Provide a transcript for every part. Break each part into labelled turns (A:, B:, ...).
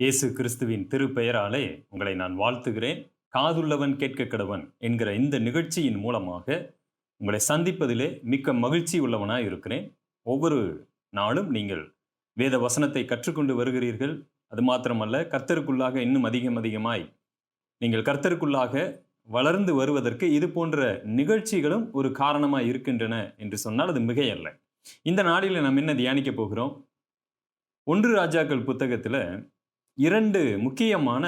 A: இயேசு கிறிஸ்துவின் திருப்பெயராலே உங்களை நான் வாழ்த்துகிறேன். காதுள்ளவன் கேட்க கடவன் என்கிற இந்த நிகழ்ச்சியின் மூலமாக உங்களை சந்திப்பதிலே மிக்க மகிழ்ச்சி உள்ளவனாக இருக்கிறேன். ஒவ்வொரு நாளும் நீங்கள் வேத வசனத்தை கற்றுக்கொண்டு வருகிறீர்கள். அது மாத்திரமல்ல கர்த்தருக்குள்ளாக இன்னும் அதிகம் அதிகமாய் நீங்கள் கர்த்தருக்குள்ளாக வளர்ந்து வருவதற்கு இது போன்ற நிகழ்ச்சிகளும் ஒரு காரணமாக இருக்கின்றன என்று சொன்னால் அது மிகையல்ல. இந்த நாளில் நாம் என்ன தியானிக்க போகிறோம்? ஒன்று ராஜாக்கள் புத்தகத்தில் இரண்டு முக்கியமான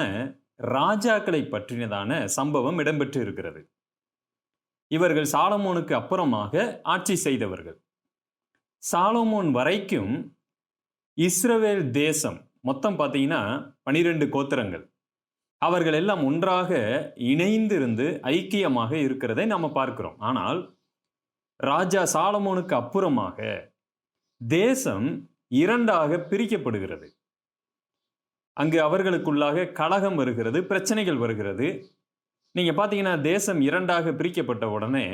A: ராஜாக்களை பற்றினதான சம்பவம் இடம்பெற்று இருக்கிறது இவர்கள் சாலமோனுக்கு அப்புறமாக ஆட்சி செய்தவர்கள். சாலமோன் வரைக்கும் இஸ்ரவேல் தேசம் மொத்தம் பார்த்தீங்கன்னா பனிரெண்டு கோத்திரங்கள். அவர்கள் எல்லாம் ஒன்றாக இணைந்திருந்து ஐக்கியமாக இருக்கிறதை நாம் பார்க்கிறோம். ஆனால் ராஜா சாலமோனுக்கு அப்புறமாக தேசம் இரண்டாக பிரிக்கப்படுகிறது. அங்கு அவர்களுக்குள்ளாக கலகம் வருகிறது பிரச்சனைகள் வருகிறது. நீங்கள் பார்த்தீங்கன்னா தேசம் இரண்டாக பிரிக்கப்பட்ட உடனே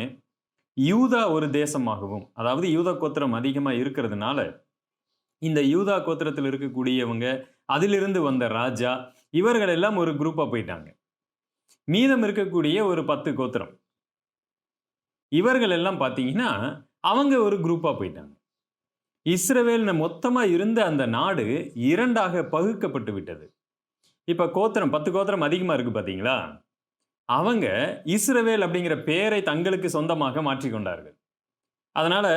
A: யூதா ஒரு தேசமாகவும் அதாவது யூதா கோத்திரம் அதிகமாக இருக்கிறதுனால இந்த யூதா கோத்திரத்தில் இருக்கக்கூடியவங்க அதிலிருந்து வந்த ராஜா இவர்கள் எல்லாம் ஒரு குரூப்பாக போயிட்டாங்க. மீதம் இருக்கக்கூடிய ஒரு பத்து கோத்திரம் இவர்கள் எல்லாம் பார்த்தீங்கன்னா அவங்க ஒரு குரூப்பாக போயிட்டாங்க. இஸ்ரவேல்னு மொத்தமாக இருந்த அந்த நாடு இரண்டாக பகுக்கப்பட்டு விட்டது. இப்போ கோத்திரம் பத்து கோத்திரம் அதிகமாக இருக்குது பார்த்தீங்களா அவங்க இஸ்ரவேல் அப்படிங்கிற பெயரை தங்களுக்கு சொந்தமாக மாற்றிக்கொண்டார்கள் அதனால்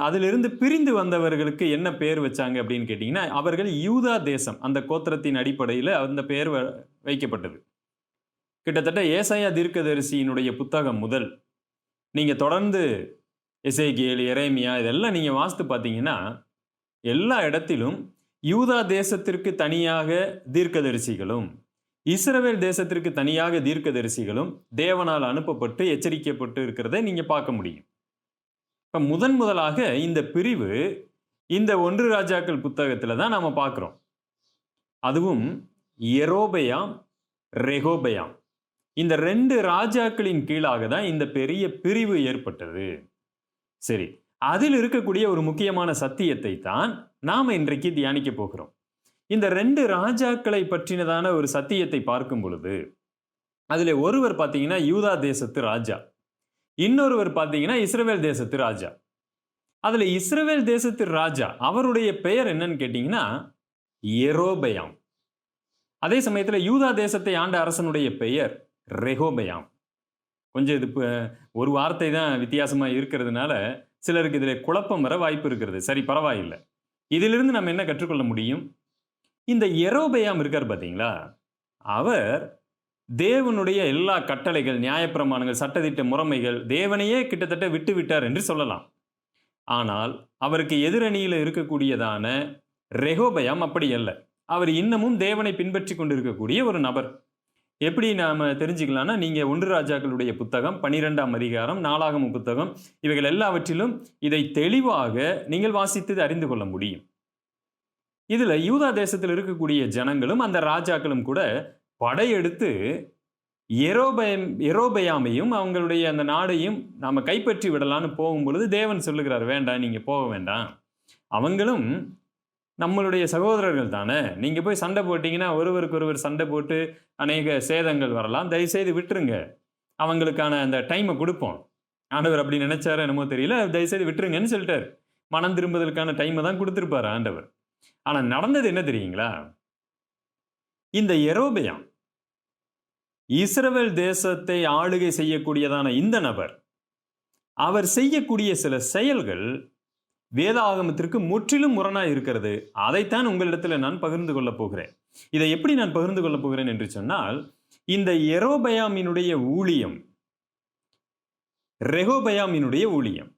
A: அதிலிருந்து பிரிந்து வந்தவர்களுக்கு என்ன பெயர் வச்சாங்க அப்படின்னு கேட்டிங்கன்னா அவர்கள் யூதா தேசம் அந்த கோத்திரத்தின் அடிப்படையில் அந்த பெயர் வ- வைக்கப்பட்டது. கிட்டத்தட்ட ஏசாயா தீர்க்கதரிசியினுடைய புத்தகம் முதல். நீங்கள் தொடர்ந்து இசைகேல் இறைமியா இதெல்லாம் நீங்கள் வாசித்து பார்த்தீங்கன்னா எல்லா இடத்திலும் யூதா தேசத்திற்கு தனியாக தீர்க்கதரிசிகளும் இஸ்ரவேல் தேசத்திற்கு தனியாக தீர்க்கதரிசிகளும் தேவனால் அனுப்பப்பட்டு எச்சரிக்கப்பட்டு இருக்கிறதை நீங்கள் பார்க்க முடியும். இப்போ முதன் முதலாக இந்த பிரிவு இந்த ஒன்று ராஜாக்கள் புத்தகத்தில் தான் நாம் பார்க்குறோம். அதுவும் எரோபயாம் ரெகோபயாம். இந்த ரெண்டு ராஜாக்களின் கீழாக தான் இந்த பெரிய பிரிவு ஏற்பட்டது. சரி அதில் இருக்கக்கூடிய ஒரு முக்கியமான சத்தியத்தை தான் நாம் இன்றைக்கு தியானிக்க போகிறோம். இந்த ரெண்டு ராஜாக்களை பற்றினதான ஒரு சத்தியத்தை பார்க்கும் பொழுது அதில் ஒருவர் பார்த்தீங்கன்னா யூதா தேசத்து ராஜா. இன்னொருவர் பார்த்தீங்கன்னா இஸ்ரேல் தேசத்து ராஜா. அதில் இஸ்ரேல் தேசத்து ராஜா அவருடைய பெயர் என்னன்னு கேட்டிங்கன்னா எரோபயாம் அதே சமயத்தில் யூதா தேசத்தை ஆண்ட அரசனுடைய பெயர் ரெகோபயாம். கொஞ்சம் இது இப்போ ஒரு வார்த்தை தான் வித்தியாசமாக இருக்கிறதுனால சிலருக்கு இதில் குழப்பம் வர வாய்ப்பு இருக்கிறது. சரி பரவாயில்லை. இதிலிருந்து நம்ம என்ன கற்றுக்கொள்ள முடியும்? இந்த எரோபயாம் இருக்கார் பார்த்தீங்களா அவர் தேவனுடைய எல்லா கட்டளைகள் நியாயப்பிரமாணங்கள் சட்டத்திட்ட முறைமைகள் தேவனையே கிட்டத்தட்ட விட்டு விட்டார் என்று சொல்லலாம். ஆனால் அவருக்கு எதிரணியில் இருக்கக்கூடியதான ரெகோபயாம் அப்படி அல்ல. அவர் இன்னமும் தேவனை பின்பற்றி கொண்டிருக்கக்கூடிய ஒரு நபர். எப்படி நாம் தெரிஞ்சுக்கலாம்னா நீங்கள் ஒன்று ராஜாக்களுடைய புத்தகம் பனிரெண்டாம் அதிகாரம் நாளாகம புத்தகம் இவைகள் எல்லாவற்றிலும் இதை தெளிவாக நீங்கள் வாசித்து அறிந்து கொள்ள முடியும். இதில் யூதா தேசத்தில் இருக்கக்கூடிய ஜனங்களும் அந்த ராஜாக்களும் கூட படையெடுத்து எரோபயம் எரோபயாமையும் அவங்களுடைய அந்த நாடையும் நாம் கைப்பற்றி விடலான்னு போகும் பொழுது தேவன் சொல்லுகிறார் வேண்டாம் நீங்கள் போக வேண்டாம். அவங்களும் நம்மளுடைய சகோதரர்கள் தானே? நீங்கள் போய் சண்டை போட்டிங்கன்னா ஒருவருக்கு ஒருவர் சண்டை போட்டு அநேக சேதங்கள் வரலாம். தயவுசெய்து விட்டுருங்க. அவங்களுக்கான அந்த டைமை கொடுப்போம். ஆண்டவர் அப்படி நினைச்சாரோ என்னமோ தெரியல. தயவுசெய்து விட்டுருங்கன்னு சொல்லிட்டார். மனம் திரும்புதலுக்கான டைமை தான் கொடுத்துருப்பாரு ஆண்டவர். ஆனால் நடந்தது என்ன தெரியுங்களா? இந்த எரோபயாம் இஸ்ரவேல் தேசத்தை ஆளுகை செய்யக்கூடியதான இந்த நபர் அவர் செய்யக்கூடிய சில செயல்கள் வேத ஆகமத்திற்கு முற்றிலும் முரணா இருக்கிறது. அதைத்தான் உங்களிடத்துல நான் பகிர்ந்து கொள்ளப் போகிறேன். இதை எப்படி நான் பகிர்ந்து கொள்ளப் போகிறேன் என்று சொன்னால் இந்த எரோபயாமினுடைய ஊழியம் ரெகோபயாமினுடைய ஊழியம்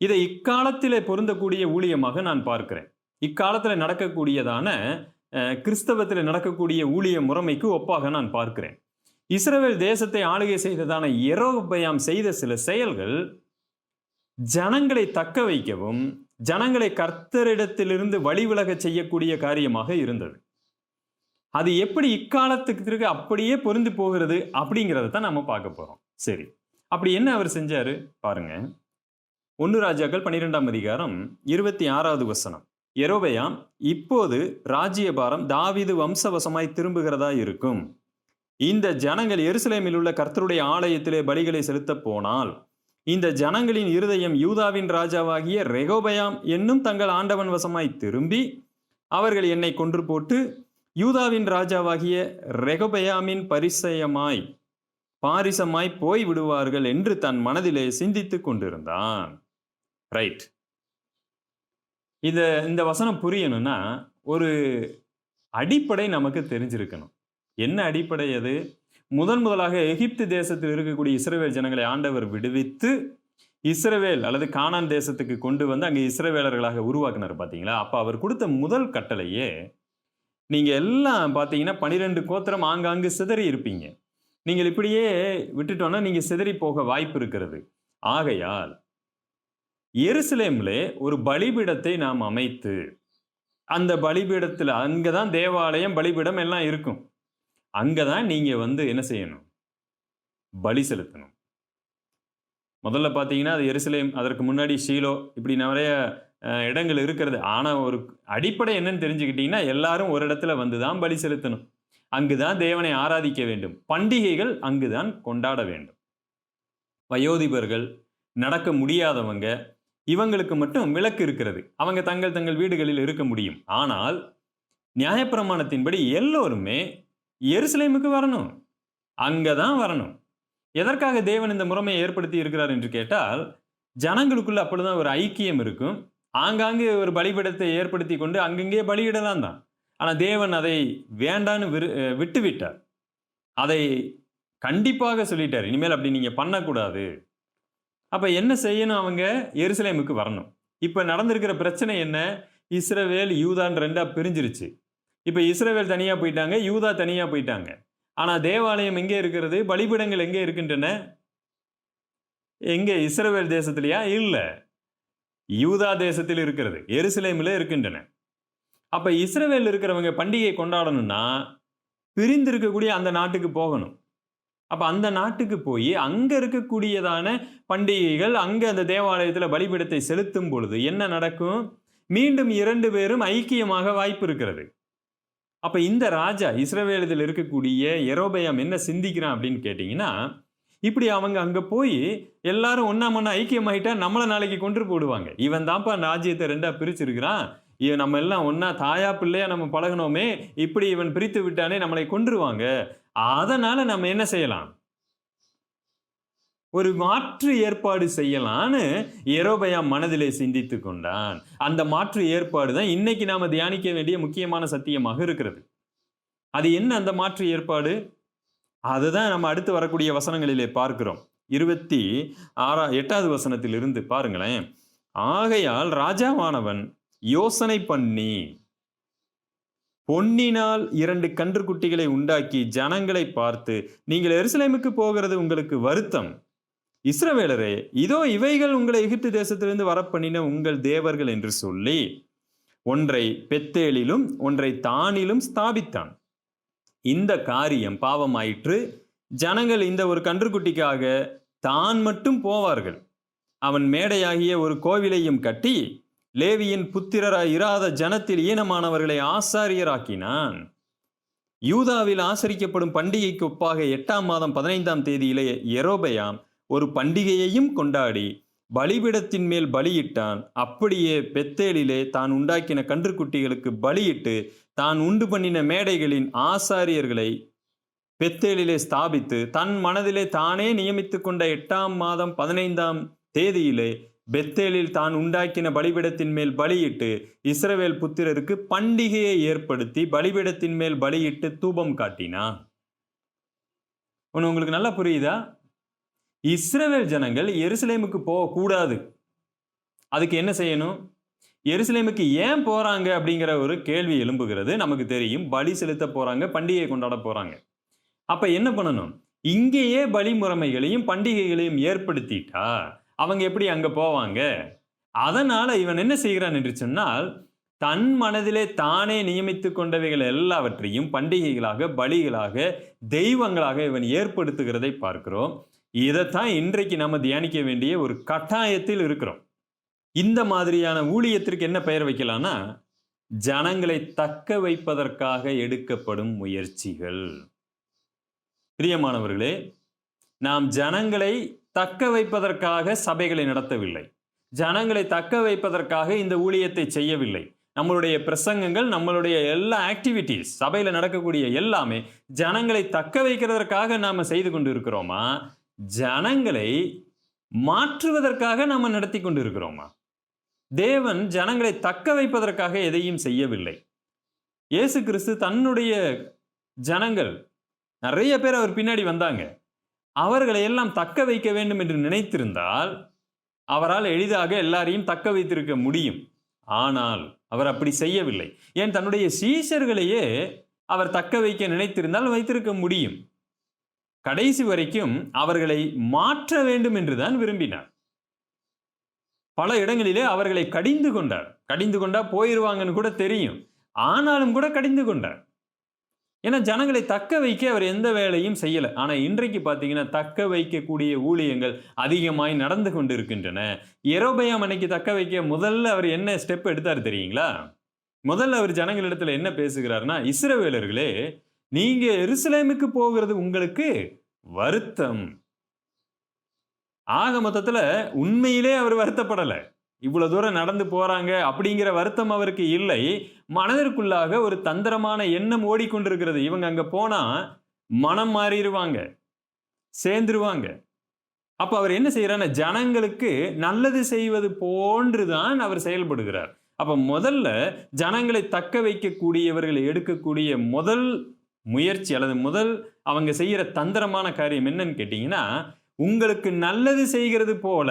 A: இதை இக்காலத்திலே பொருந்தக்கூடிய ஊழியமாக நான் பார்க்கிறேன். இக்காலத்தில் நடக்கக்கூடியதான அஹ், கிறிஸ்தவத்தில் நடக்கக்கூடிய ஊழிய முறைமைக்கு ஒப்பாக நான் பார்க்கிறேன். இஸ்ரேல் தேசத்தை ஆளுகை செய்ததான எரோபயாம் செய்த சில செயல்கள் ஜனங்களை தக்க வைக்கவும் ஜனங்களை கர்த்தரிடத்திலிருந்து வழிவிலகச் செய்யக்கூடிய காரியமாக இருந்தது. அது எப்படி இக்காலத்துக்கு அப்படியே பொருந்து போகிறது அப்படிங்கிறத தான் நம்ம பார்க்க போகிறோம் சரி அப்படி என்ன அவர் செஞ்சாரு? பாருங்க. ஒன்று ராஜாக்கள் பன்னிரெண்டாம் அதிகாரம் இருபத்தி ஆறாவது வசனம். எரோபயாம் இப்போது ராஜ்யபாரம் தாவிது வம்சவசமாய் திரும்புகிறதா இருக்கும்? இந்த ஜனங்கள் எருசலேமில் உள்ள கர்த்தருடைய ஆலயத்திலே பலிகளை செலுத்தப் போனால் இந்த ஜனங்களின் இருதயம் யூதாவின் ராஜாவாகிய ரெகோபயாம் என்னும் தங்கள் ஆண்டவன் வசமாய் திரும்பி அவர்கள் என்னை கொன்று போட்டு யூதாவின் ராஜாவாகிய ரெகோபயாமின் பரிசயமாய் பாரிசமாய் போய் விடுவார்கள் என்று தன் மனதிலே சிந்தித்து கொண்டிருந்தான். ரைட் இத இந்த வசனம் புரியணும்னா ஒரு அடிப்படை நமக்கு தெரிஞ்சிருக்கணும். என்ன அடிப்படை அது? முதன் முதலாக எகிப்து தேசத்தில் இருக்கக்கூடிய இஸ்ரவேல் ஜனங்களை ஆண்டவர் விடுவித்து இஸ்ரவேல் அல்லது கானான் தேசத்துக்கு கொண்டு வந்து அங்கே இஸ்ரவேலர்களாக உருவாக்குனார். பார்த்தீங்களா அப்போ அவர் கொடுத்த முதல் கட்டளையே நீங்கள் எல்லாம் பார்த்தீங்கன்னா பனிரெண்டு கோத்திரம் ஆங்காங்கு சிதறி இருப்பீங்க. நீங்கள் இப்படியே விட்டுட்டோன்னா நீங்கள் சிதறி போக வாய்ப்பு இருக்கிறது. ஆகையால் எருசலேமிலே ஒரு பலிபீடத்தை நாம் அமைத்து அந்த பலிபீடத்தில் அங்கே தான் தேவாலயம் பலிபீடம் எல்லாம் இருக்கும். அங்கே தான் நீங்கள் வந்து என்ன செய்யணும்? பலி செலுத்தணும். முதல்ல பார்த்தீங்கன்னா அது எருசலேம் அதற்கு முன்னாடி ஷீலோ இப்படி நிறைய இடங்கள் இருக்கிறது. ஆனால் ஒரு அடிப்படை என்னன்னு தெரிஞ்சுக்கிட்டிங்கன்னா எல்லாரும் ஒரு இடத்துல வந்து தான் பலி செலுத்தணும். அங்கு தான் தேவனை ஆராதிக்க வேண்டும். பண்டிகைகள் அங்கு தான் கொண்டாட வேண்டும். வயோதிபர்கள் நடக்க முடியாதவங்க இவங்களுக்கு மட்டும் விலக்கு இருக்கிறது. அவங்க தங்கள் தங்கள் வீடுகளில் இருக்க முடியும். ஆனால் நியாயப்பிரமாணத்தின்படி எல்லோருமே எருசலேமுக்கு வரணும். அங்கே தான் வரணும். எதற்காக தேவன் இந்த முறைமையை ஏற்படுத்தி இருக்கிறார் என்று கேட்டால் ஜனங்களுக்குள்ள அப்பொழுதுதான் ஒரு ஐக்கியம் இருக்கும். ஆங்காங்கே ஒரு பலிபீடத்தை ஏற்படுத்தி கொண்டு அங்கங்கே பலியிடலாம் தான். ஆனால் தேவன் அதை வேண்டான்னு விரு விட்டுவிட்டார். அதை கண்டிப்பாக சொல்லிட்டார். இனிமேல் அப்படி நீங்கள் பண்ணக்கூடாது. அப்போ என்ன செய்யணும் அவங்க? எருசலேமுக்கு வரணும். இப்போ நடந்திருக்கிற பிரச்சனை என்ன? இஸ்ரவேல் யூதான் ரெண்டாக பிரிஞ்சிருச்சு. இப்போ இஸ்ரவேல் தனியாக போயிட்டாங்க யூதா தனியாக போயிட்டாங்க. ஆனால் தேவாலயம் எங்கே இருக்கிறது? பலிபீடங்கள் எங்கே இருக்கின்றன? எங்கே? இஸ்ரேவேல் தேசத்திலையா? இல்லை. யூதா தேசத்தில் இருக்கிறது எருசலேமில் இருக்கின்றன. அப்போ இஸ்ரேவேல் இருக்கிறவங்க பண்டிகை கொண்டாடணும்னா பிரிந்திருக்கக்கூடிய அந்த நாட்டுக்கு போகணும். அப்போ அந்த நாட்டுக்கு போய் அங்கே இருக்கக்கூடியதான பண்டிகைகள் அங்கே அந்த தேவாலயத்தில் பலிபீடத்தை செலுத்தும் பொழுது என்ன நடக்கும்? மீண்டும் இரண்டு பேரும் ஐக்கியமாக வாய்ப்பு இருக்கிறது. அப்போ இந்த ராஜா இஸ்ரவேலத்தில் இருக்கக்கூடிய எரோபயம் என்ன சிந்திக்கிறான் அப்படின்னு கேட்டிங்கன்னா இப்படி அவங்க அங்கே போய் எல்லாரும் ஒன்றா ஒன்றா ஐக்கியமாயிட்டா நம்மளை நாளைக்கு கொன்று போடுவாங்க. இவன் தான்ப்பா ராஜ்யத்தை ரெண்டாக பிரிச்சிருக்கிறான். இவன் நம்ம எல்லாம் ஒன்றா தாயா பிள்ளையா நம்ம பழகணுமே இப்படி இவன் பிரித்து விட்டானே நம்மளை கொன்றுவாங்க. அதனால் நம்ம என்ன செய்யலாம்? ஒரு மாற்று ஏற்பாடு செய்யலான்னு எரோபயா மனதிலே சிந்தித்து கொண்டான். அந்த மாற்று ஏற்பாடு தான் இன்னைக்கு நாம தியானிக்க வேண்டிய முக்கியமான சத்தியமாக இருக்கிறது. அது என்ன அந்த மாற்று ஏற்பாடு? அதுதான் நம்ம அடுத்து வரக்கூடிய வசனங்களிலே பார்க்கிறோம். இருபத்தி ஆறா எட்டாவது வசனத்திலிருந்து பாருங்களேன். ஆகையால் ராஜாவானவன் யோசனை பண்ணி பொன்னினால் இரண்டு கன்று குட்டிகளை உண்டாக்கி ஜனங்களை பார்த்து நீங்கள் எருசலேமுக்கு போகிறது உங்களுக்கு வருத்தம். இஸ்ரவேலரே இதோ இவைகள் உங்களை எகிப்து தேசத்திலிருந்து வரப்பண்ணின உங்கள் தேவர்கள் என்று சொல்லி ஒன்றை பெத்தேலிலும் ஒன்றை தானிலும் ஸ்தாபித்தான். இந்த காரியம் பாவமாயிற்று. ஜனங்கள் இந்த ஒரு கன்றுக்குட்டிக்காக தான் மட்டும் போவார்கள். அவன் மேடையாகிய ஒரு கோவிலையும் கட்டி லேவியின் புத்திரராய் இராத ஜனத்தில் ஈனமானவர்களை ஆசாரியராக்கினான். யூதாவில் ஆசரிக்கப்படும் பண்டிகைக்கு ஒப்பாக எட்டாம் மாதம் பதினைந்தாம் தேதியிலே எரோபயாம் ஒரு பண்டிகையையும் கொண்டாடி பலிபீடத்தின் மேல் பலியிட்டான். அப்படியே பெத்தேலிலே தான் உண்டாக்கின கன்றுக்குட்டிகளுக்கு பலியிட்டு தான் உண்டு பண்ணின மேடைகளின் ஆசாரியர்களை பெத்தேலிலே ஸ்தாபித்து தன் மனதிலே தானே நியமித்து கொண்ட எட்டாம் மாதம் பதினைந்தாம் தேதியிலே பெத்தேலில் தான் உண்டாக்கின பலிபிடத்தின் மேல் பலியிட்டு இஸ்ரவேல் புத்திரருக்கு பண்டிகையை ஏற்படுத்தி பலிபீடத்தின் மேல் பலியிட்டு தூபம் காட்டினான். ஒன்று உங்களுக்கு நல்லா புரியுதா? இஸ்ரவேல் ஜனங்கள் எருசலேமுக்கு போகக்கூடாது. அதுக்கு என்ன செய்யணும்? எருசலேமுக்கு ஏன் போகிறாங்க அப்படிங்கிற ஒரு கேள்வி எழும்புகிறது. நமக்கு தெரியும். பலி செலுத்த போகிறாங்க பண்டிகையை கொண்டாட போகிறாங்க அப்போ என்ன பண்ணணும்? இங்கேயே பலி முறைமைகளையும் பண்டிகைகளையும் ஏற்படுத்திட்டா அவங்க எப்படி அங்கே போவாங்க? அதனால் இவன் என்ன செய்கிறான் என்று சொன்னால் தன் மனதிலே தானே நியமித்து கொண்டவைகள் எல்லாவற்றையும் பண்டிகைகளாக பலிகளாக தெய்வங்களாக இவன் ஏற்படுத்துகிறதை பார்க்கிறோம். இதைத்தான் இன்றைக்கு நம்ம தியானிக்க வேண்டிய ஒரு கட்டாயத்தில் இருக்கிறோம். இந்த மாதிரியான ஊழியத்திற்கு என்ன பெயர் வைக்கலாம்னா ஜனங்களை தக்க வைப்பதற்காக எடுக்கப்படும் முயற்சிகள். பிரியமானவர்களே நாம் ஜனங்களை தக்க வைப்பதற்காக சபைகளை நடத்தவில்லை. ஜனங்களை தக்க வைப்பதற்காக இந்த ஊழியத்தை செய்யவில்லை. நம்மளுடைய பிரசங்கங்கள் நம்மளுடைய எல்லா ஆக்டிவிட்டீஸ் சபையில் நடக்கக்கூடிய எல்லாமே ஜனங்களை தக்க வைக்கிறதற்காக நாம் செய்து கொண்டு இருக்கிறோமா ஜனங்களை மாற்றுவதற்காக நாம் நடத்தி கொண்டு இருக்கிறோமா தேவன் ஜனங்களை தக்க வைப்பதற்காக எதையும் செய்யவில்லை. இயேசு கிறிஸ்து தன்னுடைய ஜனங்கள் நிறைய பேர் அவர் பின்னாடி வந்தாங்க. அவர்களை எல்லாம் தக்க வைக்க வேண்டும் என்று நினைத்திருந்தால் அவரால் எளிதாக எல்லாரையும் தக்க வைத்திருக்க முடியும். ஆனால் அவர் அப்படி செய்யவில்லை. ஏன்? தன்னுடைய சீசர்களையே அவர் தக்க வைக்க நினைத்திருந்தால் வைத்திருக்க முடியும். கடைசி வரைக்கும் அவர்களை மாற்ற வேண்டும் என்றுதான் விரும்பினார். பல இடங்களிலே அவர்களை கடிந்து கொண்டார். கடிந்து கொண்டா போயிருவாங்கன்னு கூட தெரியும். ஆனாலும் கூட கடிந்து கொண்டார். ஏன்னா ஜனங்களை தக்க வைக்க அவர் எந்த வேலையும் செய்யலை. ஆனால் இன்றைக்கு பார்த்தீங்கன்னா தக்க வைக்கக்கூடிய ஊழியங்கள் அதிகமாய் நடந்து கொண்டு இருக்கின்றன எரோபயாம் அன்னைக்கு தக்க வைக்க முதல்ல அவர் என்ன ஸ்டெப் எடுத்தார் தெரியுங்களா? முதல்ல அவர் ஜனங்களிடத்தில் என்ன பேசுகிறார்னா இஸ்ரவேலர்களே நீங்க எருசலேமுக்கு போகிறது உங்களுக்கு வருத்தம். ஆக மொத்தத்துல உண்மையிலே அவர் வருத்தப்படலை. இவ்வளவு தூரம் நடந்து போறாங்க அப்படிங்கிற வருத்தம் அவருக்கு இல்லை. மனதிற்குள்ளாக ஒரு தந்திரமான எண்ணம் ஓடிக்கொண்டிருக்கிறது. இவங்க அங்க போனா மனம் மாறிடுவாங்க சேர்ந்துருவாங்க. அப்ப அவர் என்ன செய்யறாரு ஜனங்களுக்கு நல்லது செய்வது போன்றுதான் அவர் செயல்படுகிறார். அப்ப முதல்ல ஜனங்களை தக்க வைக்கக்கூடியவர்களை எடுக்கக்கூடிய முதல் முயற்சி அல்லது முதல் அவங்க செய்கிற தந்திரமான காரியம் என்னன்னு கேட்டிங்கன்னா உங்களுக்கு நல்லது செய்கிறது போல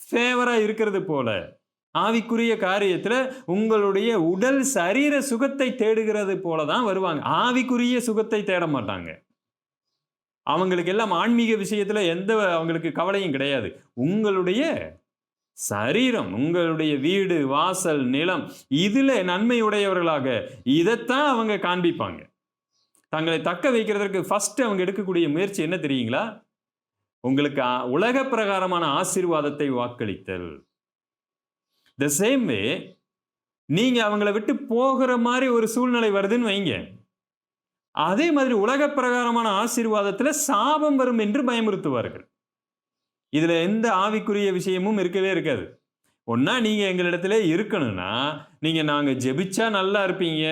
A: ஃபேவராக இருக்கிறது போல ஆவிக்குரிய காரியத்தில் உங்களுடைய உடல் சரீர சுகத்தை தேடுகிறது போல தான் வருவாங்க. ஆவிக்குரிய சுகத்தை தேட மாட்டாங்க. அவங்களுக்கு எல்லாம் ஆன்மீக விஷயத்தில் எந்த அவங்களுக்கு கவலையும் கிடையாது. உங்களுடைய சரீரம் உங்களுடைய வீடு வாசல் நிலம் இதுல நன்மையுடையவர்களாக இதைத்தான் அவங்க காண்பிப்பாங்க. தங்களை தக்க வைக்கிறதற்கு ஃபஸ்ட்டு அவங்க எடுக்கக்கூடிய முயற்சி என்ன தெரியுங்களா? உங்களுக்கு உலக பிரகாரமான ஆசீர்வாதத்தை வாக்களித்தல். த சேம் வே நீங்கள் அவங்கள விட்டு போகிற மாதிரி ஒரு சூழ்நிலை வருதுன்னு வைங்க. அதே மாதிரி உலக பிரகாரமான ஆசீர்வாதத்தில் சாபம் வரும் என்று பயமுறுத்துவார்கள். இதில் எந்த ஆவிக்குரிய விஷயமும் இருக்கவே இருக்காது. ஒன்றா நீங்கள் எங்களிடத்துல இருக்கணும்னா நீங்கள் நாங்கள் ஜெபிச்சா நல்லா இருப்பீங்க.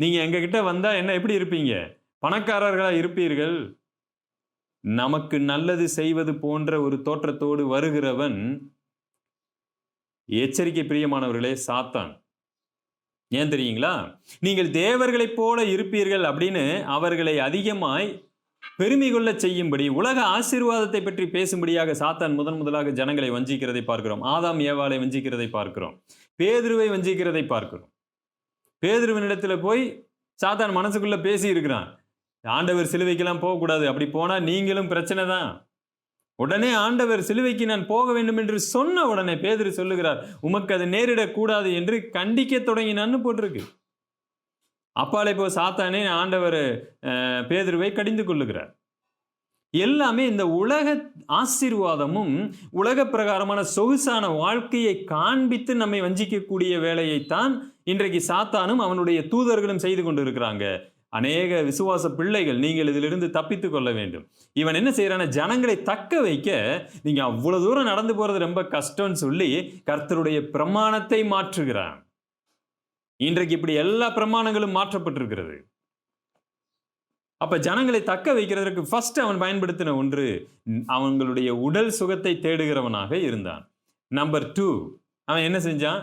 A: நீங்கள் எங்ககிட்ட வந்தால் என்ன எப்படி இருப்பீங்க? பணக்காரர்களாக இருப்பீர்கள். நமக்கு நல்லது செய்வது போன்ற ஒரு தோற்றத்தோடு வருகிறவன் எச்சரிக்கை பிரியமானவர்களே சாத்தான். ஏன் தெரியுங்களா? நீங்கள் தேவர்களைப் போல இருப்பீர்கள் அப்படின்னு அவர்களை அதிகமாய் பெருமை கொள்ள செய்யும்படி உலக ஆசீர்வாதத்தை பற்றி பேசும்படியாக சாத்தான் முதன் முதலாக ஜனங்களை வஞ்சிக்கிறதை பார்க்கிறோம். ஆதாம் ஏவாளை வஞ்சிக்கிறதை பார்க்கிறோம். பேதுருவை வஞ்சிக்கிறதை பார்க்கிறோம். பேதுருவனிடத்தில் போய் சாத்தான் மனசுக்குள்ளே பேசி இருக்கிறான். ஆண்டவர் சிலுவைக்கெல்லாம் போகக்கூடாது. அப்படி போனால் நீங்களும் பிரச்சனை தான். உடனே ஆண்டவர் சிலுவைக்கு நான் போக வேண்டும் என்று சொன்ன உடனே பேதிரு சொல்லுகிறார் உமக்கு அது நேரிடக்கூடாது என்று கண்டிக்க தொடங்கினான்னு போட்டிருக்கு. அப்பாலே போ சாத்தானே ஆண்டவர் பேதிருவை கடிந்து கொள்ளுகிறார். எல்லாமே இந்த உலக ஆசீர்வாதமும் உலக பிரகாரமான சொகுசான வாழ்க்கையை காண்பித்து நம்மை வஞ்சிக்கக்கூடிய வேலையைத்தான் இன்றைக்கு சாத்தானும் அவனுடைய தூதர்களும் செய்து கொண்டிருக்கிறாங்க. அநேக விசுவாச பிள்ளைகள் நீங்கள் இதிலிருந்து தப்பித்து கொள்ள வேண்டும். இவன் என்ன செய்யறான ஜனங்களை தக்க வைக்க நீங்க அவ்வளவு தூரம் நடந்து போறது ரொம்ப கஷ்டம்னு சொல்லி கர்த்தருடைய பிரமாணத்தை மாற்றுகிறான். இன்றைக்கு இப்படி எல்லா பிரமாணங்களும் மாற்றப்பட்டிருக்கிறது. அப்ப ஜனங்களை தக்க வைக்கிறதற்கு ஃபர்ஸ்ட் அவன் பயன்படுத்தின ஒன்று அவங்களுடைய உடல் சுகத்தை தேடுகிறவனாக இருந்தான். நம்பர் டூ அவன் என்ன செஞ்சான்?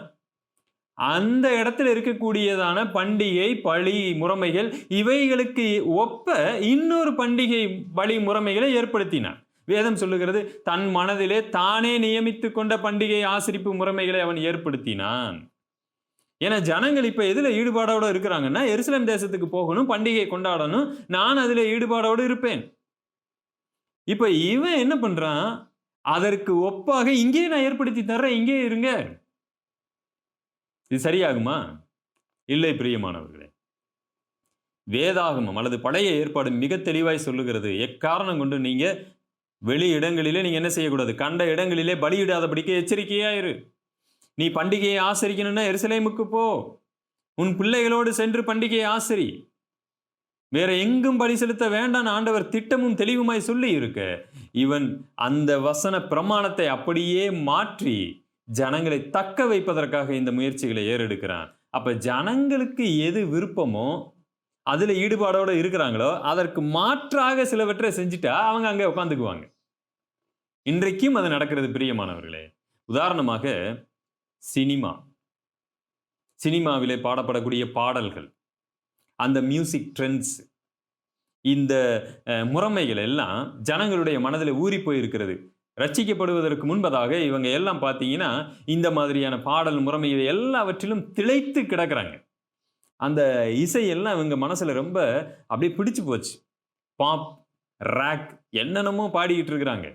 A: அந்த இடத்துல இருக்கக்கூடியதான பண்டிகை பழி முறைமைகள் இவைகளுக்கு ஒப்ப இன்னொரு பண்டிகை வழி முறைமைகளை ஏற்படுத்தினான். வேதம் சொல்லுகிறது தன் மனதிலே தானே நியமித்து கொண்ட பண்டிகை ஆசிரிப்பு முறைமைகளை அவன் ஏற்படுத்தினான். ஏன்னா ஜனங்கள் இப்போ எதில் ஈடுபாடோட இருக்கிறாங்கன்னா எருசலேம் தேசத்துக்கு போகணும் பண்டிகை கொண்டாடணும் நான் அதில் ஈடுபாடோடு இருப்பேன். இப்போ இவன் என்ன பண்ணுறான் அதற்கு ஒப்பாக இங்கேயே நான் ஏற்படுத்தி தர்றேன் இங்கே இருங்க. இது சரியாகுமா? இல்லை பிரியமானவர்களே. வேதாகமம் அல்லது பழைய ஏற்பாடு மிக தெளிவாய் சொல்லுகிறது. எக்காரணம் கொண்டு நீங்கள் வெளி இடங்களிலே நீங்கள் என்ன செய்யக்கூடாது? கண்ட இடங்களிலே பலியிடாதபடிக்கு எச்சரிக்கையாயிரு நீ பண்டிகையை ஆசரிக்கணும்னா எருசலேமுக்கு போ. உன் பிள்ளைகளோடு சென்று பண்டிகையை ஆசரி. வேற எங்கும் பலி செலுத்த வேண்டாம் ஆண்டவர் திட்டமும் தெளிவுமாய் சொல்லி இருக்க இவன் அந்த வசன பிரமாணத்தை அப்படியே மாற்றி ஜனங்களை தக்க வைப்பதற்காக இந்த முயற்சிகளை ஏறெடுக்கிறான். அப்ப ஜனங்களுக்கு எது விருப்பமோ அதுல ஈடுபாடோட இருக்கிறாங்களோ அதற்கு மாற்றாக சிலவற்றை செஞ்சுட்டா அவங்க அங்கே உட்காந்துக்குவாங்க. இன்றைக்கும் அது நடக்கிறது பிரியமானவர்களே. உதாரணமாக சினிமா. சினிமாவிலே பாடப்படக்கூடிய பாடல்கள் அந்த மியூசிக் ட்ரெண்ட்ஸ் இந்த முறைமைகள் எல்லாம் ஜனங்களுடைய மனதில் ஊறி போயிருக்கிறது. ரட்சிக்கப்படுவதற்கு முன்பதாக இவங்க எல்லாம் பார்த்தீங்கன்னா இந்த மாதிரியான பாடல் முறைமை இவை எல்லாவற்றிலும் திளைத்து கிடக்கிறாங்க. அந்த இசையெல்லாம் இவங்க மனசில் ரொம்ப அப்படியே பிடிச்சு போச்சு. பாப் ரேக் என்னென்னமோ பாடிக்கிட்டு இருக்கிறாங்க.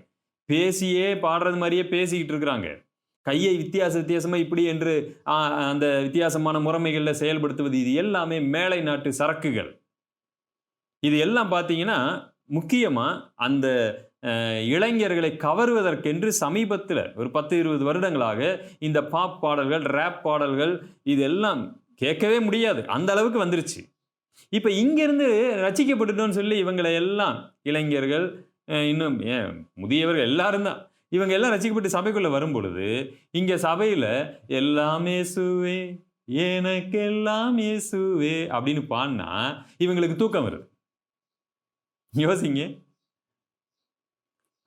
A: பேசியே பாடுறது மாதிரியே பேசிக்கிட்டு இருக்கிறாங்க. கையை வித்தியாச வித்தியாசமா இப்படி என்று அந்த வித்தியாசமான முறைமைகளில் செயல்படுத்துவது இது எல்லாமே மேலை நாட்டு சரக்குகள். இது எல்லாம் பார்த்தீங்கன்னா முக்கியமா அந்த இளைஞர்களை கவருவதற்கென்று சமீபத்தில் ஒரு பத்து இருபது வருடங்களாக இந்த பாப் பாடல்கள் ரேப் பாடல்கள் இதெல்லாம் கேட்கவே முடியாது. அந்த அளவுக்கு வந்துருச்சு. இப்போ இங்கேருந்து ரசிக்கப்பட்டுட்டோம்னு சொல்லி இவங்களை எல்லாம் இளைஞர்கள் இன்னும் ஏன் முதியவர்கள் எல்லாரும் தான். இவங்க எல்லாம் ரசிக்கப்பட்டு சபைக்குள்ளே வரும் பொழுது சபையில் சபையில எல்லாம் இயேசுவே எனக்கெல்லாம் இயேசுவே அப்படின்னு பாடினா இவங்களுக்கு தூக்கம் வருது. யோசிங்க.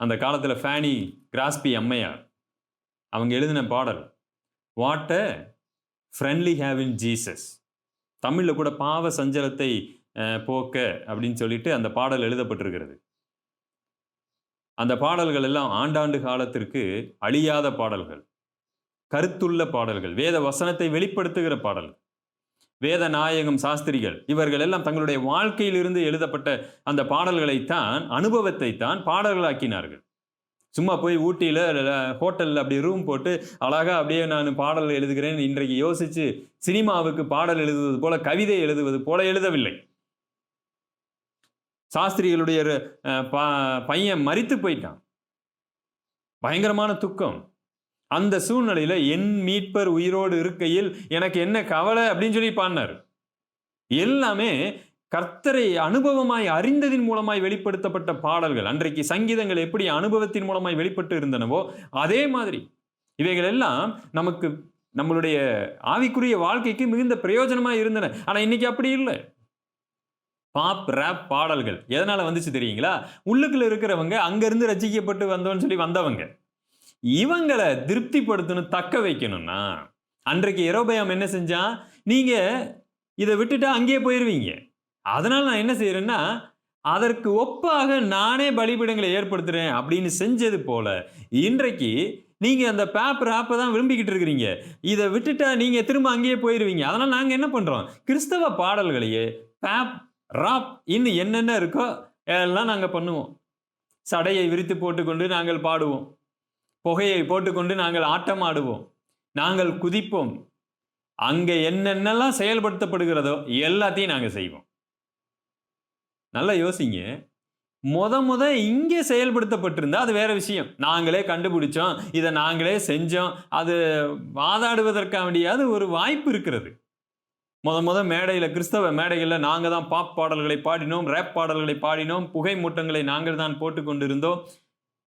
A: அந்த காலத்தில் ஃபேனி கிராஸ்பி அம்மையார் அவங்க எழுதின பாடல் what a friend we have in Jesus தமிழில் கூட பாவ சஞ்சலத்தை போக்க அப்படின்னு சொல்லிட்டு அந்த பாடல் எழுதப்பட்டிருக்கிறது. அந்த பாடல்கள் எல்லாம் ஆண்டாண்டு காலத்திற்கு அழியாத பாடல்கள். கருத்துள்ள பாடல்கள் வேத வசனத்தை வெளிப்படுத்துகிற பாடல்கள். வேத நாயகம் சாஸ்திரிகள் இவர்கள் எல்லாம் தங்களுடைய வாழ்க்கையிலிருந்து எழுதப்பட்ட அந்த பாடல்களைத்தான் அனுபவத்தை தான் பாடல்களாக்கினார்கள். சும்மா போய் ஊட்டியில் ஹோட்டலில் அப்படி ரூம் போட்டு அழகாக அப்படியே நான் பாடல் எழுதுகிறேன் இன்றைக்கு யோசித்து சினிமாவுக்கு பாடல் எழுதுவது போல கவிதை எழுதுவது போல எழுதவில்லை. சாஸ்திரிகளுடைய ப- பையன் மறித்து போயிட்டான். பயங்கரமான துக்கம். அந்த சூழ்நிலையில் என் மீட்பர் உயிரோடு இருக்கையில் எனக்கு என்ன கவலை? அப்படின்னு சொல்லி பாடினார். எல்லாமே கர்த்தரை அனுபவமாய் அறிந்ததின் மூலமாய் வெளிப்படுத்தப்பட்ட பாடல்கள். அன்றைக்கு சங்கீதங்கள் எப்படி அனுபவத்தின் மூலமாய் வெளிப்பட்டு இருந்தனவோ அதே மாதிரி. இவைகள் எல்லாம் நமக்கு நம்மளுடைய ஆவிக்குரிய வாழ்க்கைக்கு மிகுந்த பிரயோஜனமாக இருந்தன. ஆனால் இன்னைக்கு அப்படி இல்லை. பாப் ரேப் பாடல்கள். எதனால் வந்துச்சு தெரியுங்களா? உள்ளுக்குள்ள இருக்கிறவங்க அங்கேருந்து ரசிக்கப்பட்டு வந்தோன்னு சொல்லி வந்தவங்க. இவங்களை திருப்திப்படுத்தணும் தக்க வைக்கணும்னா அன்றைக்கு எரோபயாம் என்ன செஞ்சான்? நீங்கள் இதை விட்டுட்டா அங்கேயே போயிடுவீங்க அதனால் நான் என்ன செய்கிறேன்னா அதற்கு ஒப்பாக நானே பலிபீடங்களை ஏற்படுத்துகிறேன் அப்படின்னு செஞ்சது போல இன்றைக்கு நீங்கள் அந்த பேப்பர் ஆப்பை தான் விரும்பிக்கிட்டு இருக்கிறீங்க. இதை விட்டுட்டா நீங்கள் திரும்ப அங்கேயே போயிடுவீங்க அதனால் நாங்கள் என்ன பண்ணுறோம் கிறிஸ்தவ பாடல்களையே பேப் ராப் இன்னும் என்னென்ன இருக்கோ எல்லாம் நாங்கள் பண்ணுவோம். சடையை விரித்து போட்டுக்கொண்டு நாங்கள் பாடுவோம். புகையை போட்டுக்கொண்டு நாங்கள் ஆட்டம் ஆடுவோம். நாங்கள் குதிப்போம். அங்கே என்னென்னலாம் செயல்படுத்தப்படுகிறதோ எல்லாத்தையும் நாங்கள் செய்வோம். நல்லா யோசிங்க. முத முத இங்கே செயல்படுத்தப்பட்டிருந்தா அது வேற விஷயம். நாங்களே கண்டுபிடிச்சோம். இதை நாங்களே செஞ்சோம். அது வாதாடுவதற்காக வேண்டியாவது ஒரு வாய்ப்பு இருக்கிறது. முத முத மேடையில் கிறிஸ்தவ மேடைகளில் நாங்கள் தான் பாப் பாடல்களை பாடினோம் ரேப் பாடல்களை பாடினோம் புகை மூட்டங்களை நாங்கள் தான் போட்டு கொண்டிருந்தோம்.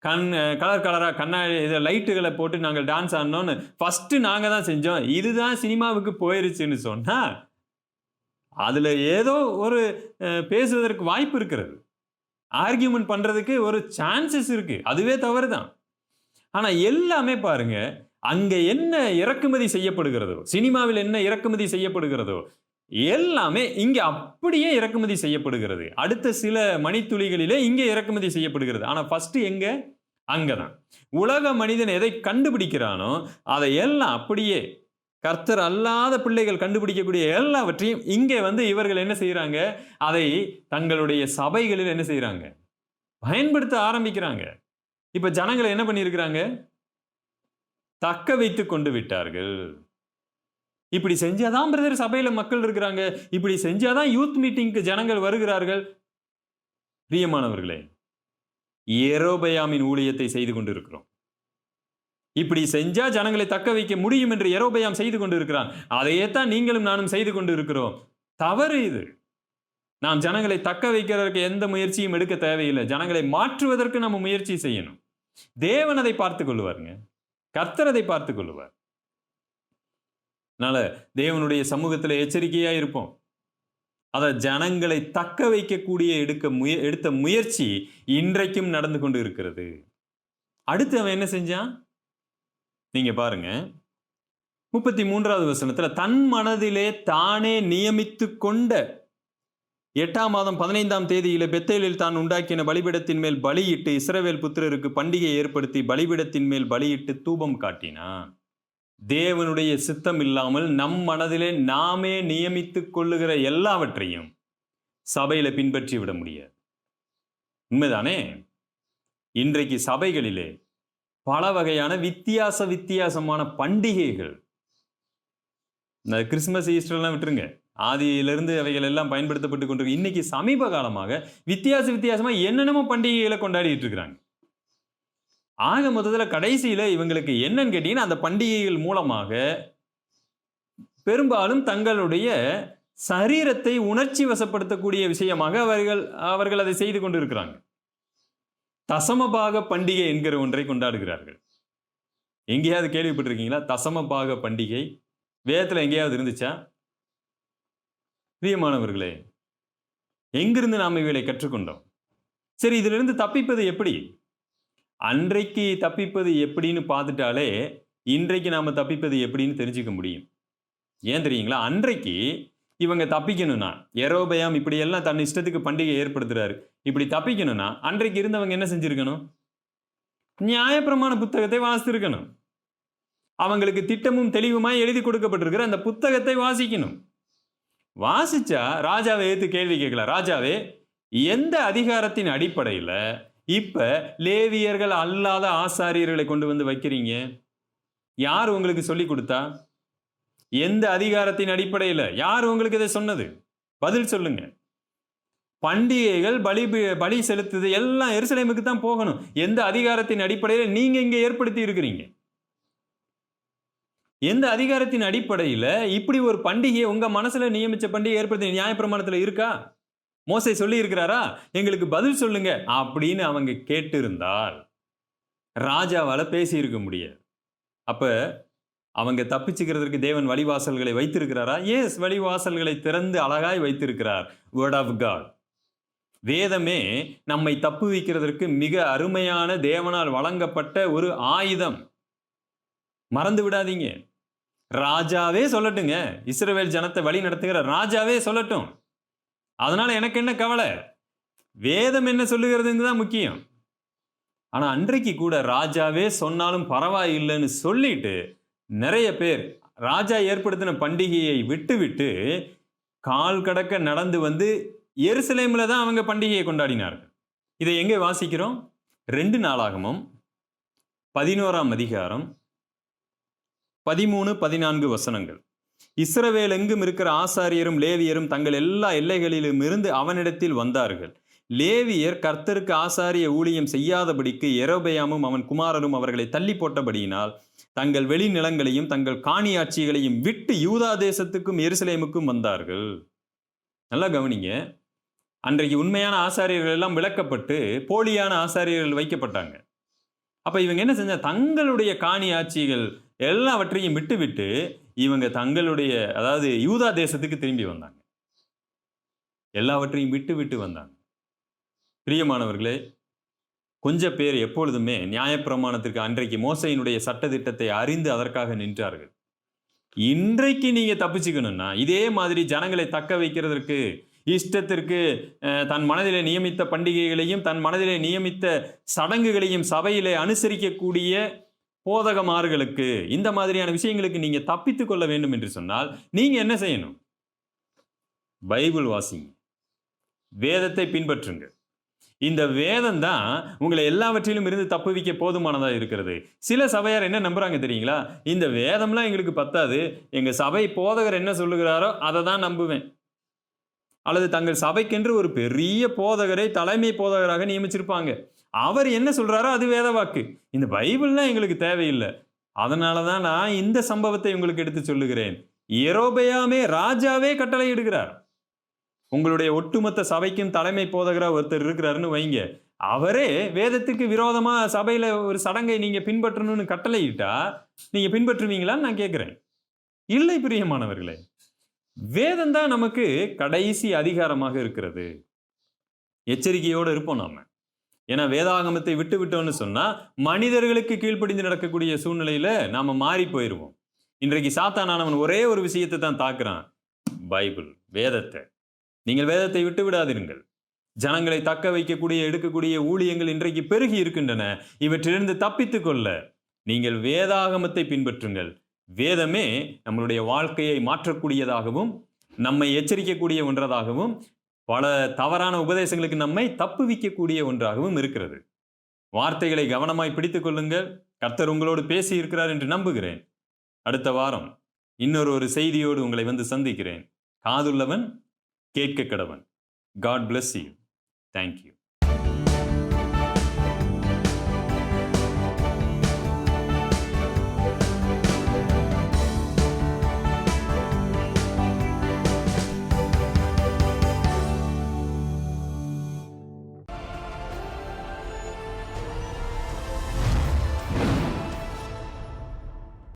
A: கண் கலர் கலராக கண்ணாடி இதை லைட்டுகளை போட்டு நாங்கள் டான்ஸ் ஆடினோன்னு ஃபஸ்ட்டு நாங்கள் தான் செஞ்சோம். இதுதான் சினிமாவுக்கு போயிருச்சுன்னு சொன்னால் அதில் ஏதோ ஒரு பேசுவதற்கு வாய்ப்பு இருக்கிறது. ஆர்கியூமெண்ட் பண்ணுறதுக்கு ஒரு சான்சஸ் இருக்குது அதுவே தவறு தான் ஆனால் எல்லாமே பாருங்கள் அங்கே என்ன இறக்குமதி செய்யப்படுகிறதோ சினிமாவில் என்ன இறக்குமதி செய்யப்படுகிறதோ எல்லாமே இங்கே அப்படியே இறக்குமதி செய்யப்படுகிறது. அடுத்த சில மணித்துளிகளிலே இங்கே இறக்குமதி செய்யப்படுகிறது. ஆனால் ஃபர்ஸ்ட்டு எங்கே? அங்கே தான் உலக மனிதன் எதை கண்டுபிடிக்கிறானோ அதை எல்லாம் அப்படியே கர்த்தர் அல்லாத பிள்ளைகள் கண்டுபிடிக்கக்கூடிய எல்லாவற்றையும் இங்கே வந்து இவர்கள் என்ன செய்கிறாங்க? அதை தங்களுடைய சபைகளில் என்ன செய்கிறாங்க? பயன்படுத்த ஆரம்பிக்கிறாங்க. இப்போ ஜனங்களை என்ன பண்ணியிருக்கிறாங்க? தக்க வைத்து கொண்டு விட்டார்கள். இப்படி செஞ்சாதான் பிரதர் சபையில் மக்கள் இருக்கிறாங்க. இப்படி செஞ்சாதான் யூத் மீட்டிங்க்கு ஜனங்கள் வருகிறார்கள். பிரியமானவர்களே ஏரோபயாமின் ஊழியத்தை செய்து கொண்டிருக்கிறோம். இப்படி செஞ்சா ஜனங்களை தக்க வைக்க முடியும் என்று எரோபயாம் செய்து கொண்டு இருக்கிறான் அதையே தான் நீங்களும் நானும் செய்து கொண்டு இருக்கிறோம் தவறு இது. நாம் ஜனங்களை தக்க வைக்கிறதற்கு எந்த முயற்சியும் எடுக்க தேவையில்லை. ஜனங்களை மாற்றுவதற்கு நம்ம முயற்சி செய்யணும். தேவன் அதை பார்த்து கொள்வாருங்க. கர்த்தர் அதை பார்த்துக் கொள்வார் அதனால தேவனுடைய சமூகத்தில் எச்சரிக்கையா இருப்போம். அதை ஜனங்களை தக்க வைக்கக்கூடிய எடுக்க முய எடுத்த முயற்சி இன்றைக்கும் நடந்து கொண்டு இருக்கிறது. அடுத்து அவன் என்ன செஞ்சான்? நீங்க பாருங்க. முப்பத்தி மூன்றாவது வசனத்துல தன் மனதிலே தானே நியமித்து கொண்ட எட்டாம் மாதம் பதினைந்தாம் தேதியிலே பெத்தேலில் தான் உண்டாக்கின பலிபீடத்தின் மேல் பலியிட்டு இஸ்ரவேல் புத்திரருக்கு பண்டிகை ஏற்படுத்தி பலிபீடத்தின் மேல் பலியிட்டு தூபம் காட்டினான். தேவனுடைய சித்தம் இல்லாமல் நம் மனதிலே நாமே நியமித்து கொள்ளுகிற எல்லாவற்றையும் சபையில பின்பற்றி விட முடியாது. உண்மைதானே? இன்றைக்கு சபைகளிலே பல வகையான வித்தியாச வித்தியாசமான பண்டிகைகள். இந்த கிறிஸ்மஸ் ஈஸ்டர்லாம் விட்டுருங்க. ஆதியிலிருந்து அவைகள் எல்லாம் பயன்படுத்தப்பட்டு கொண்டிருக்கு இன்னைக்கு சமீப காலமாக வித்தியாச வித்தியாசமாக என்னென்னமோ பண்டிகைகளை கொண்டாடிட்டு இருக்கிறாங்க. ஆக மொத்தத்தில் கடைசியில் இவங்களுக்கு என்னன்னு கேட்டிங்கன்னா அந்த பண்டிகைகள் மூலமாக பெரும்பாலும் தங்களுடைய சரீரத்தை உணர்ச்சி வசப்படுத்தக்கூடிய விஷயமாக அவர்கள் அவர்கள் அதை செய்து கொண்டிருக்கிறாங்க. தசமபாக பண்டிகை என்கிற ஒன்றை கொண்டாடுகிறார்கள். எங்கேயாவது கேள்விப்பட்டிருக்கீங்களா? தசமபாக பண்டிகை. வேதத்தில் எங்கேயாவது இருந்துச்சா? பிரியமானவர்களே எங்கிருந்து நாம் இவைகளை கற்றுக்கொண்டோம்? சரி இதிலிருந்து தப்பிப்பது எப்படி? அன்றைக்கு தப்பிப்பது எப்படின்னு பார்த்துட்டாலே இன்றைக்கு நாம் தப்பிப்பது எப்படின்னு தெரிஞ்சுக்க முடியும். ஏன் தெரியுங்களா? அன்றைக்கு இவங்க தப்பிக்கணும்னா எரோபயம் இப்படியெல்லாம் தன் இஷ்டத்துக்கு பண்டிகை ஏற்படுத்துறாரு. இப்படி தப்பிக்கணும்னா அன்றைக்கு இருந்தவங்க என்ன செஞ்சுருக்கணும்? நியாயப்பிரமாண புத்தகத்தை வாசித்திருக்கணும். அவங்களுக்கு திட்டமும் தெளிவுமாய் எழுதி கொடுக்கப்பட்டிருக்கிற அந்த புத்தகத்தை வாசிக்கணும். வாசிச்சா ராஜாவை ஏத்து கேள்வி கேட்கல ராஜாவே எந்த அதிகாரத்தின் அடிப்படையில் இப்ப லேவியர்கள் அல்லாத ஆசாரியர்களை கொண்டு வந்து வைக்கிறீங்க? யார் உங்களுக்கு சொல்லி கொடுத்தா? எந்த அதிகாரத்தின் அடிப்படையில்? யார் உங்களுக்கு இதை சொன்னது? பதில் சொல்லுங்க. பண்டிகைகள் பலி பலி செலுத்துது எல்லாம் எருசலேமுக்கு தான் போகணும். எந்த அதிகாரத்தின் அடிப்படையில் நீங்க இங்க ஏற்படுத்தி இருக்கிறீங்க? எந்த அதிகாரத்தின் அடிப்படையில் இப்படி ஒரு பண்டிகையை உங்கள் மனசில் நியமித்த பண்டிகை ஏற்படுத்தி நியாயப்பிரமாணத்தில் இருக்கா? மோசை சொல்லி இருக்கிறாரா எங்களுக்கு பதில் சொல்லுங்க அப்படின்னு அவங்க கேட்டிருந்தால் ராஜாவால் பேசியிருக்க முடியாது. அப்போ அவங்க தப்பிச்சுக்கிறதுக்கு தேவன் வழிவாசல்களை வைத்திருக்கிறாரா? எஸ் வழிவாசல்களை திறந்து அழகாய் வைத்திருக்கிறார். வேர்ட் ஆஃப் காட் வேதமே நம்மை தப்பு வைக்கிறதற்கு மிக அருமையான தேவனால் வழங்கப்பட்ட ஒரு ஆயுதம். மறந்து விடாதீங்க. ராஜாவே சொல்லட்டுங்க. இஸ்ரவேல் ஜனத்தை வழி நடத்துகிற ராஜாவே சொல்லட்டும். அதனால எனக்கு என்ன கவலை? வேதம் என்ன சொல்லுகிறதுன்னு தான் முக்கியம். ஆனால் அன்றைக்கு கூட ராஜாவே சொன்னாலும் பரவாயில்லைன்னு சொல்லிட்டு நிறைய பேர் ராஜா ஏற்படுத்தின பண்டிகையை விட்டு விட்டு கால் கடக்க நடந்து வந்து எருசலேமில் தான் அவங்க பண்டிகையை கொண்டாடினார்கள். இதை எங்கே வாசிக்கிறோம்? ரெண்டு நாளாகமும் பதினோராம் அதிகாரம் பதிமூணு பதினான்கு வசனங்கள். இஸ்ரவேல் எங்கும் இருக்கிற ஆசாரியரும் லேவியரும் தங்கள் எல்லா எல்லைகளிலும் இருந்து அவனிடத்தில் வந்தார்கள். லேவியர் கர்த்தருக்கு ஆசாரிய ஊழியம் செய்யாதபடிக்கு எரோபயாமும் அவன் குமாரரும் அவர்களை தள்ளி போட்டபடியினால் தங்கள் வெளிநிலங்களையும் தங்கள் காணியாட்சிகளையும் விட்டு யூதா தேசத்துக்கும் எருசலேமுக்கும் வந்தார்கள். நல்லா கவனிங்க. அன்றைக்கு உண்மையான ஆசாரியர்கள் எல்லாம் விளக்கப்பட்டு போலியான ஆசாரியர்கள் வைக்கப்பட்டாங்க. அப்போ இவங்க என்ன செஞ்சா தங்களுடைய காணி ஆட்சிகள் எல்லாவற்றையும் விட்டுவிட்டு இவங்க தங்களுடைய அதாவது யூதா தேசத்துக்கு திரும்பி வந்தாங்க. எல்லாவற்றையும் விட்டு விட்டு வந்தாங்க. பிரியமானவர்களே கொஞ்ச பேர் எப்பொழுதுமே நியாயப்பிரமாணத்திற்கு அன்றைக்கு மோசையினுடைய சட்டத்திட்டத்தை அறிந்து அதற்காக நின்றார்கள். இன்றைக்கு நீங்கள் தப்பிச்சுக்கணும்னா இதே மாதிரி ஜனங்களை தக்க வைக்கிறதற்கு இஷ்டத்திற்கு தன் மனதிலே நியமித்த பண்டிகைகளையும் தன் மனதிலே நியமித்த சடங்குகளையும் சபையிலே அனுசரிக்கக்கூடிய போதகமார்களுக்கு இந்த மாதிரியான விஷயங்களுக்கு நீங்க தப்பித்து கொள்ள வேண்டும் என்று சொன்னால் நீங்க என்ன செய்யணும்? பைபிள் வாசிங்க. வேதத்தை பின்பற்றுங்க இந்த வேதம் தான் உங்களை எல்லாவற்றிலும் இருந்து தப்புவிக்க போதுமானதாக இருக்கிறது. சில சபையார் என்ன நம்புறாங்க தெரியுங்களா? இந்த வேதம்லாம் எங்களுக்கு பத்தாது. எங்கள் சபை போதகர் என்ன சொல்லுகிறாரோ அதை தான் நம்புவேன். அல்லது தங்கள் சபைக்கென்று ஒரு பெரிய போதகரை தலைமை போதகராக நியமிச்சிருப்பாங்க. அவர் என்ன சொல்கிறாரோ அது வேத வாக்கு. இந்த பைபிள்லாம் எங்களுக்கு தேவையில்லை. அதனால தான் நான் இந்த சம்பவத்தை உங்களுக்கு எடுத்து சொல்லுகிறேன். எரோபயாமே ராஜாவே கட்டளை இடுகிறார் உங்களுடைய ஒட்டுமொத்த சபைக்கும் தலைமை போதகராக ஒருத்தர் இருக்கிறாருன்னு வைங்க. அவரே வேதத்துக்கு விரோதமாக சபையில் ஒரு சடங்கை நீங்கள் பின்பற்றணும்னு கட்டளையிட்டா நீங்கள் பின்பற்றுவீங்களான்னு நான் கேட்குறேன். இல்லை பிரியமானவர்களே. வேதம் தான் நமக்கு கடைசி அதிகாரமாக இருக்கிறது. எச்சரிக்கையோடு இருப்போம் நாம். ஏன்னா வேதாகமத்தை விட்டு விட்டோம்னு சொன்னா மனிதர்களுக்கு கீழ்ப்படிந்து நடக்கக்கூடிய சூழ்நிலையில நாம மாறி போயிடுவோம் இன்றைக்கு சாத்தானானவன் ஒரே ஒரு விஷயத்தை தான் தாக்குறான். பைபிள் வேதத்தை. நீங்கள் வேதத்தை விட்டு விடாதிருங்கள். ஜனங்களை தக்க வைக்கக்கூடிய எடுக்கக்கூடிய ஊழியங்கள் இன்றைக்கு பெருகி இருக்கின்றன. இவற்றிலிருந்து தப்பித்து கொள்ள நீங்கள் வேதாகமத்தை பின்பற்றுங்கள். வேதமே நம்மளுடைய வாழ்க்கையை மாற்றக்கூடியதாகவும் நம்மை எச்சரிக்கக்கூடிய ஒன்றதாகவும் பல தவறான உபதேசங்களுக்கு நம்மை தப்புவிக்கக்கூடிய ஒன்றாகவும் இருக்கிறது. வார்த்தைகளை கவனமாய் பிடித்துக் கொள்ளுங்கள். கர்த்தர் உங்களோடு பேசி இருக்கிறார் என்று நம்புகிறேன். அடுத்த வாரம் இன்னொரு ஒரு செய்தியோடு உங்களை வந்து சந்திக்கிறேன். காதுள்ளவன் கேட்க கடவன் காட் பிளஸ் யூ தேங்க்யூ